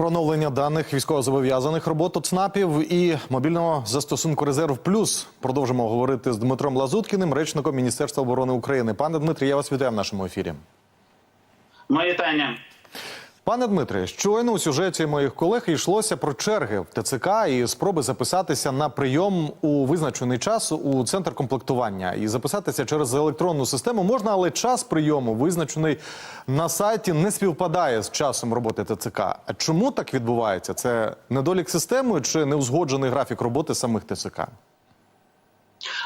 Про оновлення даних військовозобов'язаних робот ЦНАПів і мобільного застосунку Резерв Плюс продовжимо говорити з Дмитром Лазуткіним, речником Міністерства оборони України. Пане Дмитрі, я вас вітаю в нашому ефірі. Моє вітання. Пане Дмитре, щойно у сюжеті моїх колег йшлося про черги в ТЦК і спроби записатися на прийом у визначений час у центр комплектування. І записатися через електронну систему можна, але час прийому, визначений на сайті, не співпадає з часом роботи ТЦК. А чому так відбувається? Це недолік системи чи неузгоджений графік роботи самих ТЦК?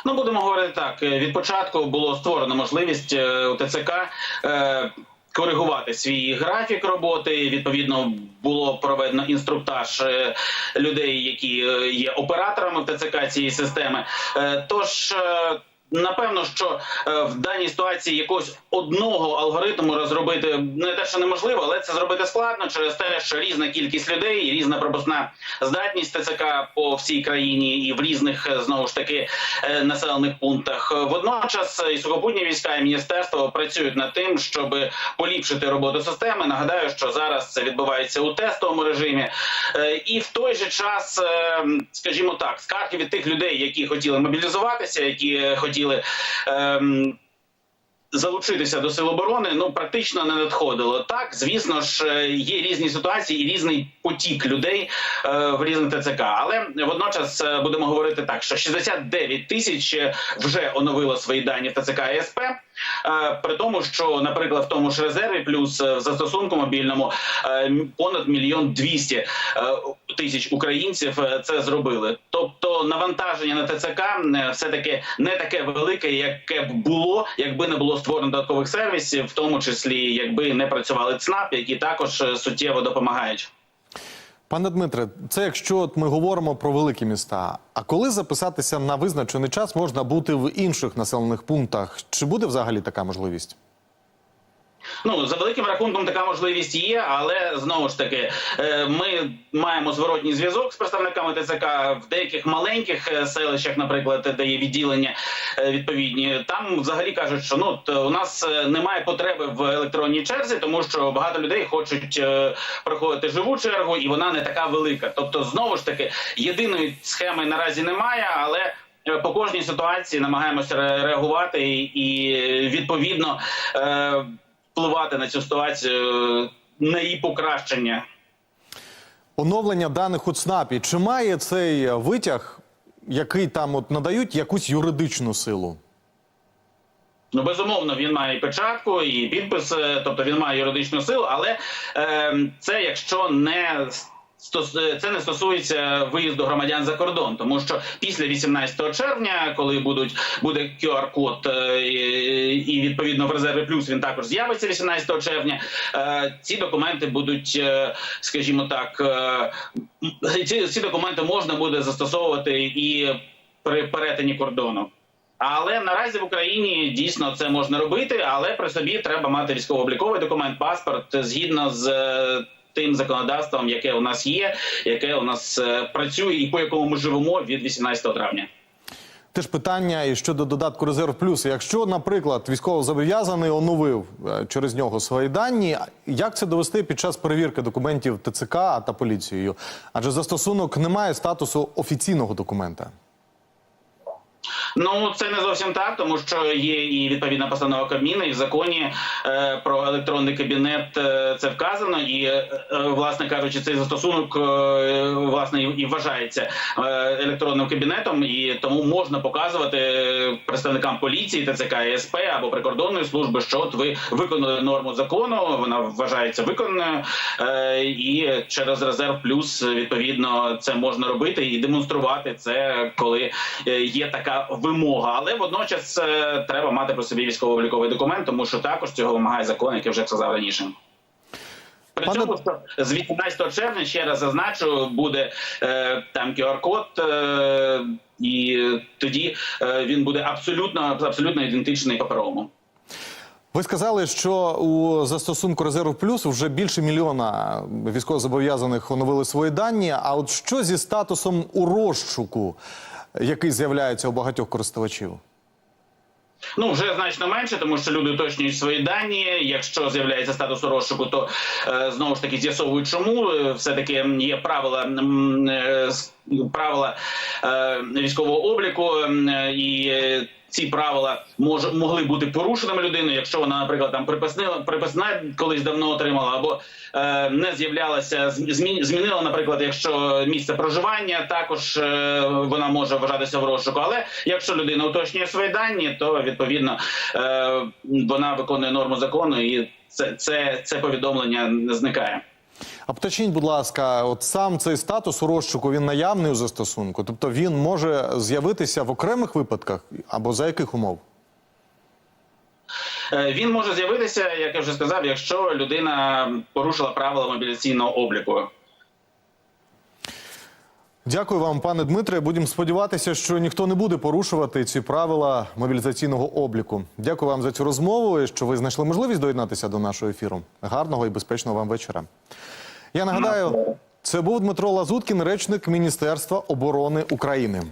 Ну будемо говорити так. Від початку було створено можливість е, у ТЦК. Е, Коригувати свій графік роботи відповідно було проведено інструктаж е, людей, які е, є операторами в ТЦК цієї системи. Е, Тож напевно, що е, в даній ситуації якогось одного алгоритму розробити не те, що неможливо, але це зробити складно через те, що різна кількість людей, різна пропускна здатність ТЦК по всій країні і в різних е, знову ж таки е, населених пунктах. Водночас і сухопутні війська і міністерство працюють над тим, щоб поліпшити роботу системи. Нагадаю, що зараз це відбувається у тестовому режимі, і в той же час, скажімо так, скарги від тих людей, які хотіли мобілізуватися, які е, хотіли. ем, Залучитися до сил оборони ну практично не надходило. Так, звісно ж, е, є різні ситуації і різний потік людей е, в різних ТЦК. Але водночас е, будемо говорити так, що 69 тисяч вже оновило свої дані в ТЦК і СП. Е, При тому, що, наприклад, в тому ж резерві плюс е, в застосунку мобільному е, понад мільйон двісті тисяч українців це зробили. Тобто навантаження на ТЦК все таки не таке велике, яке б було, якби не було створено додаткових сервісів, в тому числі якби не працювали ЦНАП, які також суттєво допомагають. Пане Дмитре, це якщо от ми говоримо про великі міста. А коли записатися на визначений час можна бути в інших населених пунктах? Чи буде взагалі така можливість? Ну за великим рахунком така можливість є, але знову ж таки е, ми маємо зворотній зв'язок з представниками ТЦК в деяких маленьких е, селищах, наприклад, де є відділення е, відповідні. Там взагалі кажуть, що ну у нас немає потреби в електронній черзі, тому що багато людей хочуть проходити живу чергу, і вона не така велика. Тобто, знову ж таки, єдиної схеми наразі немає, але. По кожній ситуації намагаємося реагувати і, відповідно впливати на цю ситуацію на її покращення. Оновлення даних у ЦНАПі. Чи має цей витяг, який там от надають, якусь юридичну силу? Ну, безумовно, він має і печатку і підпис, е, тобто він має юридичну силу, але е, це якщо не е, це не стосується виїзду громадян за кордон, тому що після 18 червня, коли будуть буде QR-код е, і відповідно в резерві плюс він також з'явиться 18 червня. е, Ці документи будуть, е, скажімо так, е, ці, документи можна буде застосовувати і при перетині кордону. Але наразі в Україні дійсно це можна робити, але при собі треба мати військово-обліковий документ, паспорт згідно з е, тим законодавством, яке у нас є, яке у нас е, працює, і по якому ми живемо від 18 травня. Теж питання і щодо додатку резерв плюс. Якщо, наприклад, військовозобов'язаний оновив е, через нього свої дані, як це довести під час перевірки документів ТЦК та поліцією? Адже застосунок не має статусу офіційного документа. Ну це не зовсім так, тому що є і відповідна постанова Кабміну, і в законі е, про електронний кабінет е, це вказано. І е, е, власне кажучи, цей застосунок е, власне і, вважається е, електронним кабінетом, і тому можна показувати представникам поліції, ТЦК СП або прикордонної служби, що от ви виконали норму закону, вона вважається виконаною, е, і через резерв плюс відповідно це можна робити і демонструвати це, коли е, є така вимога. Але водночас е, треба мати про собі військово-обліковий документ, тому що також цього вимагає закон, який вже сказав раніше. При Пане- цьому з 18 червня ще раз зазначу, буде е, там QR-код, е, і тоді е, він буде абсолютно абсолютно ідентичний паперовому. Ви сказали, що у застосунку резерв плюс вже більше мільйона військовозобов'язаних оновили свої дані. А от що зі статусом у розшуку, який з'являється у багатьох користувачів? Ну, вже значно менше, тому що люди уточнюють свої дані. Якщо з'являється статус розшуку, то е, знову ж таки з'ясовують, чому Е, все таки є правила е, правила е, військового обліку е, і. Ці правила мож, могли бути порушеними людиною, якщо вона, наприклад, там приписна, приписна колись давно отримала, або е, не з'являлася, змі, змінила, наприклад, якщо місце проживання, також е, вона може вважатися в розшуку. Але якщо людина уточнює свої дані, то відповідно е, вона виконує норму закону, і це, це, це повідомлення зникає. А поточніть, будь ласка, от сам цей статус у розшуку він наявний у застосунку, тобто він може з'явитися в окремих випадках або за яких умов? Е, Він може з'явитися, як я вже сказав, якщо людина порушила правила мобіляційного обліку. Дякую вам, пане Дмитре. Будемо сподіватися, що ніхто не буде порушувати ці правила мобілізаційного обліку. Дякую вам за цю розмову і що ви знайшли можливість доєднатися до нашого ефіру. Гарного і безпечного вам вечора. Я нагадаю, це був Дмитро Лазуткін, речник Міністерства оборони України.